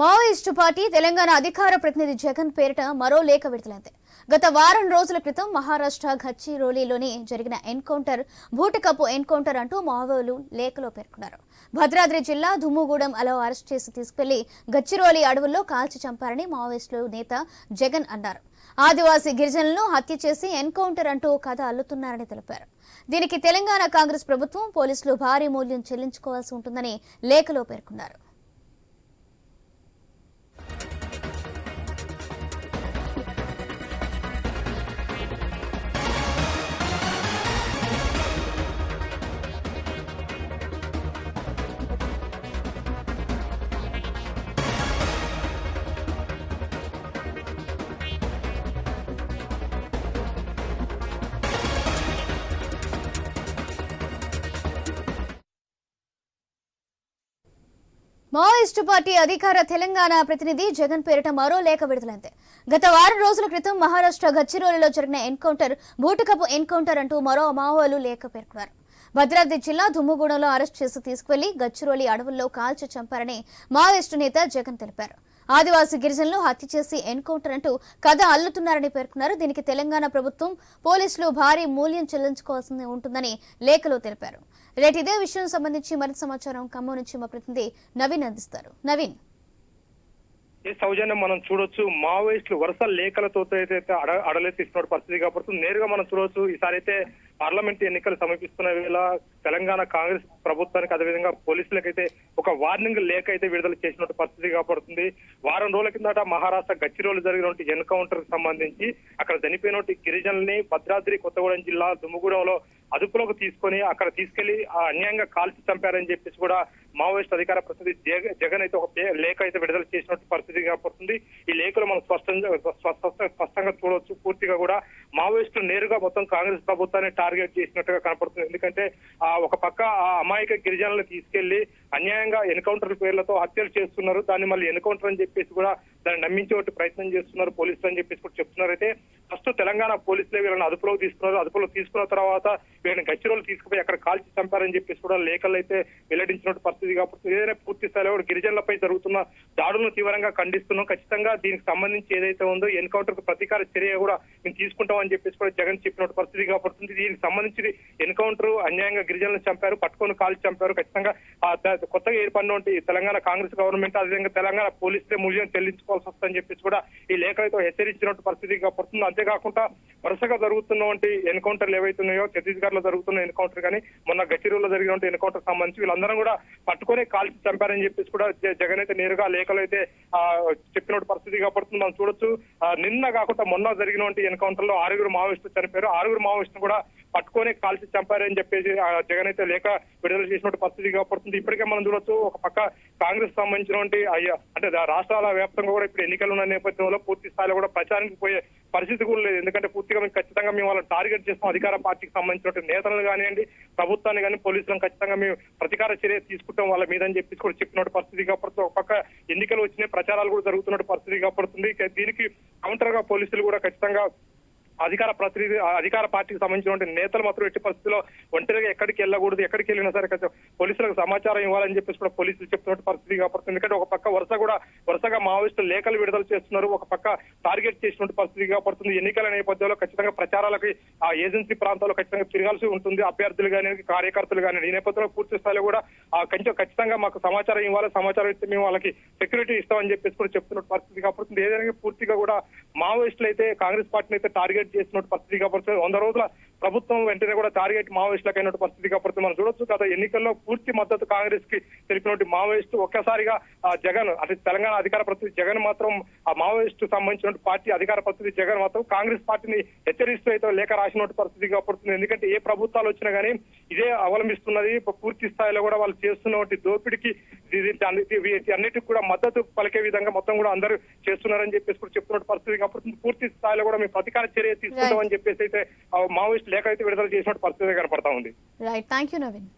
Maoist party Telangana అధికార ప్రతినిధి జగన్ పేరిట మరో లేఖ విడుదలైంది. గత వారం రోజుల క్రితం మహారాష్ట్ర గచ్చిరోలీలోని జరిగిన ఎన్కౌంటర్ బూటకప్పు ఎన్కౌంటర్ అంటూ మావోలు లేఖలో పేర్కొన్నారు. భద్రాద్రి జిల్లా దుమ్ముగూడెం అలో అరెస్ట్ చేసి తీసుకెళ్ళి గచ్చిరోలి అడవుల్లో కాల్చి చంపారని మావోయిస్టులు నేత జగన్ అన్నారు. ఆదివాసీ గిరిజనులను హత్య చేసి ఎన్కౌంటర్ అంటూ కథ అల్లుతున్నారని తెలిపారు. దీనికి తెలంగాణ కాంగ్రెస్ ప్రభుత్వం పోలీసులు భారీ మూల్యం చెల్లించుకోవాల్సి ఉంటుందని లేఖలో పేర్కొన్నారు. మావోయిస్టు పార్టీ అధికార తెలంగాణ ప్రతినిధి జగన్ పేరిట మరో లేఖ విడుదలైంది. గత వారం రోజుల క్రితం మహారాష్ట్ర గచ్చిరోలిలో జరిగిన ఎన్కౌంటర్ బూటకపు ఎన్కౌంటర్ అంటూ మరో మావోలు లేఖ పేర్కొన్నారు. భద్రాద్రి జిల్లా దుమ్ముగూడెంలో అరెస్ట్ చేసి తీసుకువెళ్ళి గచ్చిరోలి అడవుల్లో కాల్చి చంపారని మావోయిస్టు నేత జగన్ తెలిపారు. ఆదివాసీ గిరిజనులు హత్య చేసి ఎన్కౌంటర్ అంటూ కథ అల్లుతున్నారని పేర్కొన్నారు. దీనికి తెలంగాణ ప్రభుత్వం పోలీసులు భారీ మూల్యం చెల్లించుకోవాల్సి ఉంటుందని లేఖలో తెలిపారు. రేటు ఇదే విషయం సంబంధించి మరింత సమాచారం ఖమ్మం నుంచి మా ప్రతినిధి నవీన్ అందిస్తారు. నవీన్. సౌజన్యం మనం చూడొచ్చు. మావోయిస్టులు వరుస లేఖలతో అయితే అడ అడలెత్తిస్తున్న పరిస్థితి కాబట్టి నేరుగా మనం చూడొచ్చు. ఈసారి అయితే పార్లమెంట్ ఎన్నికలు సమీపిస్తున్న వేళ తెలంగాణ కాంగ్రెస్ ప్రభుత్వానికి అదేవిధంగా పోలీసులకైతే ఒక వార్నింగ్ లేఖ అయితే విడుదల చేసినట్టు పరిస్థితి కాబడుతుంది. వారం రోజుల కిందట మహారాష్ట్ర గచ్చిరోలు జరిగినటువంటి ఎన్కౌంటర్ సంబంధించి అక్కడ చనిపోయినటువంటి గిరిజనుల్ని భద్రాద్రి కొత్తగూడెం జిల్లా దుమ్ముగూడెంలో అదుపులోకి తీసుకొని అక్కడ తీసుకెళ్ళి ఆ అన్యాయంగా కాల్చి చంపారని చెప్పేసి కూడా మావోయిస్ట్ అధికార ప్రతినిధి జగన్ అయితే ఒక లేఖ అయితే విడుదల చేసినట్టు పరిస్థితి కాబడుతుంది. ఈ లేఖలో మనం స్పష్టంగా స్పష్టంగా చూడవచ్చు పూర్తిగా కూడా మావోయిస్టులు నేరుగా మొత్తం కాంగ్రెస్ ప్రభుత్వాన్ని టార్గెట్ చేసినట్టుగా కనపడుతుంది. ఎందుకంటే ఆ ఒక పక్క ఆ అమాయక గిరిజనులను తీసుకెళ్ళి అన్యాయంగా ఎన్కౌంటర్ పేర్లతో హత్యలు చేస్తున్నారు. దాన్ని మళ్ళీ ఎన్కౌంటర్ అని చెప్పేసి కూడా దాన్ని నమ్మించే ప్రయత్నం చేస్తున్నారు. పోలీసులు అని చెప్పేసి కూడా చెప్తున్నారు. అయితే ఫస్ట్ తెలంగాణ పోలీసులే వీళ్ళని అదుపులోకి తీసుకున్నారు. అదుపులో తీసుకున్న తర్వాత వీళ్ళని గచ్చిరోలు తీసుకుపోయి అక్కడ కాల్చి చంపారని చెప్పేసి కూడా లేఖలు అయితే వెల్లడించినట్టు పరిస్థితి కాబట్టి ఏదైనా పూర్తి స్థాయిలో కూడా గిరిజనులపై జరుగుతున్న దాడులను తీవ్రంగా ఖండిస్తున్నాం. ఖచ్చితంగా దీనికి సంబంధించి ఏదైతే ఉందో ఎన్కౌంటర్కు ప్రతీకార చర్య కూడా మేము తీసుకుంటామని చెప్పేసి కూడా జగన్ చెప్పినట్టు పరిస్థితి కాబడుతుంది దీనికి సంబంధించి ఎన్కౌంటర్ అన్యాయంగా గిరిజనులను చంపారు పట్టుకొని కాల్చి చంపారు. ఖచ్చితంగా కొత్తగా ఏర్పడినటువంటి తెలంగాణ కాంగ్రెస్ గవర్నమెంట్ అదేవిధంగా తెలంగాణ పోలీసులే మూల్యం చెల్లించుకోవాల్సి వస్తుందని చెప్పేసి కూడా ఈ లేఖలతో హెచ్చరించినట్టు పరిస్థితి కాబడుతుంది అంతేకాకుండా వరుసగా జరుగుతున్నటువంటి ఎన్కౌంటర్లు ఏవైతున్నాయో ఛత్తీస్గఢ్లో జరుగుతున్న ఎన్కౌంటర్ కానీ మొన్న గచ్చిరూరులో జరిగినటువంటి ఎన్కౌంటర్ సంబంధించి వీళ్ళందరం కూడా పట్టుకొని కాల్చి చంపారని చెప్పేసి కూడా జగన్ అయితే నేరుగా లేఖలు అయితే ఆ, చెప్పినట్టు పరిస్థితి కాబట్టి మనం చూడొచ్చు నిన్న కాకుండా మొన్న జరిగినటువంటి ఎన్కౌంటర్లో ఆరుగురు మావోయిస్టులు చనిపోయారు. ఆరుగురు మావోయిస్టులు కూడా పట్టుకొని కాల్చి చంపారని చెప్పేసి ఆ, జగన్ అయితే లేక విడుదల చేసినట్టు పరిస్థితి కాబడుతుంది ఇప్పటికే మనం చూడొచ్చు ఒక పక్క కాంగ్రెస్ సంబంధించినటువంటి అయ్యా అంటే రాష్ట్రాల వ్యాప్తంగా కూడా ఇప్పుడు ఎన్నికలు ఉన్న నేపథ్యంలో పూర్తి స్థాయిలో కూడా ప్రచారానికి పోయే పరిస్థితి కూడా లేదు. ఎందుకంటే పూర్తిగా మేము ఖచ్చితంగా మేము వాళ్ళని టార్గెట్ చేస్తాం. అధికార పార్టీకి సంబంధించినటువంటి నేతలను కానివ్వండి ప్రభుత్వాన్ని కానీ పోలీసులను ఖచ్చితంగా మేము ప్రతీకార చర్య తీసుకుంటాం వాళ్ళ మీద అని చెప్పేసి కూడా చెప్పినటువంటి పరిస్థితి కాబడుతుంది ఒక పక్క ఎన్నికలు వచ్చినాయి ప్రచారాలు కూడా జరుగుతున్నట్టు పరిస్థితి కాబడుతుంది దీనికి కౌంటర్గా పోలీసులు కూడా ఖచ్చితంగా అధికార ప్రతినిధి అధికార పార్టీకి సంబంధించినటువంటి నేతలు మాత్రం ఎట్టి పరిస్థితిలో ఒంటరిగా ఎక్కడికి వెళ్ళకూడదు ఎక్కడికి వెళ్ళినా సరే కొంచెం పోలీసులకు సమాచారం ఇవ్వాలని చెప్పేసి కూడా పోలీసులు చెప్తున్నట్టు పరిస్థితి కాబట్టి. ఎందుకంటే ఒక పక్క వరుస కూడా వరుసగా మావోయిస్టులు లేఖలు విడుదల చేస్తున్నారు ఒక పక్క టార్గెట్ చేసినటువంటి పరిస్థితి కాబడుతుంది ఎన్నికల నేపథ్యంలో ఖచ్చితంగా ప్రచారాలకి ఆ ఏజెన్సీ ప్రాంతాల్లో ఖచ్చితంగా తిరగాల్సి ఉంటుంది. అభ్యర్థులు కానీ కార్యకర్తలు కానీ ఈ నేపథ్యంలో పూర్తి స్థాయిలో కూడా ఆ కొంచెం ఖచ్చితంగా మాకు సమాచారం ఇవ్వాలి సమాచారం ఇస్తే మేము వాళ్ళకి సెక్యూరిటీ ఇస్తామని చెప్పేసి కూడా చెప్తున్నట్టు పరిస్థితి కాబట్టి. ఏదైనా పూర్తిగా కూడా మావోయిస్టులు అయితే కాంగ్రెస్ పార్టీని అయితే టార్గెట్ చేసినట్టు పత్రికా పరిస్థితి వంద రోజుల ప్రభుత్వం వెంటనే కూడా టార్గెట్ మావోయిస్టులకు అయినట్టు పరిస్థితి కాబట్టి మనం చూడొచ్చు గత ఎన్నికల్లో పూర్తి మద్దతు కాంగ్రెస్కి తెలిపినటువంటి మావోయిస్టు ఒక్కసారిగా జగన్ అంటే తెలంగాణ అధికార ప్రతినిధి జగన్ మాత్రం ఆ మావోయిస్టు సంబంధించిన పార్టీ అధికార ప్రతినిధి జగన్ మాత్రం కాంగ్రెస్ పార్టీని హెచ్చరిస్తూ అయితే లేఖ రాసినట్టు పరిస్థితి కాబడుతుంది ఎందుకంటే ఏ ప్రభుత్వాలు వచ్చినా కానీ ఇదే అవలంబిస్తున్నది. పూర్తి స్థాయిలో కూడా వాళ్ళు చేస్తున్నటువంటి దోపిడికి అన్నిటికి కూడా మద్దతు పలికే విధంగా మొత్తం కూడా అందరూ చేస్తున్నారని చెప్పేసి కూడా చెప్తున్నట్టు పరిస్థితి కాబట్టి పూర్తి స్థాయిలో కూడా మేము ప్రతీకార చర్య తీసుకుంటామని చెప్పేసి అయితే ఆ మావోయిస్ట్ లేఖ అయితే విడుదల చేసినట్టు పరిస్థితి కనపడతా ఉంది. Right thank you Naveen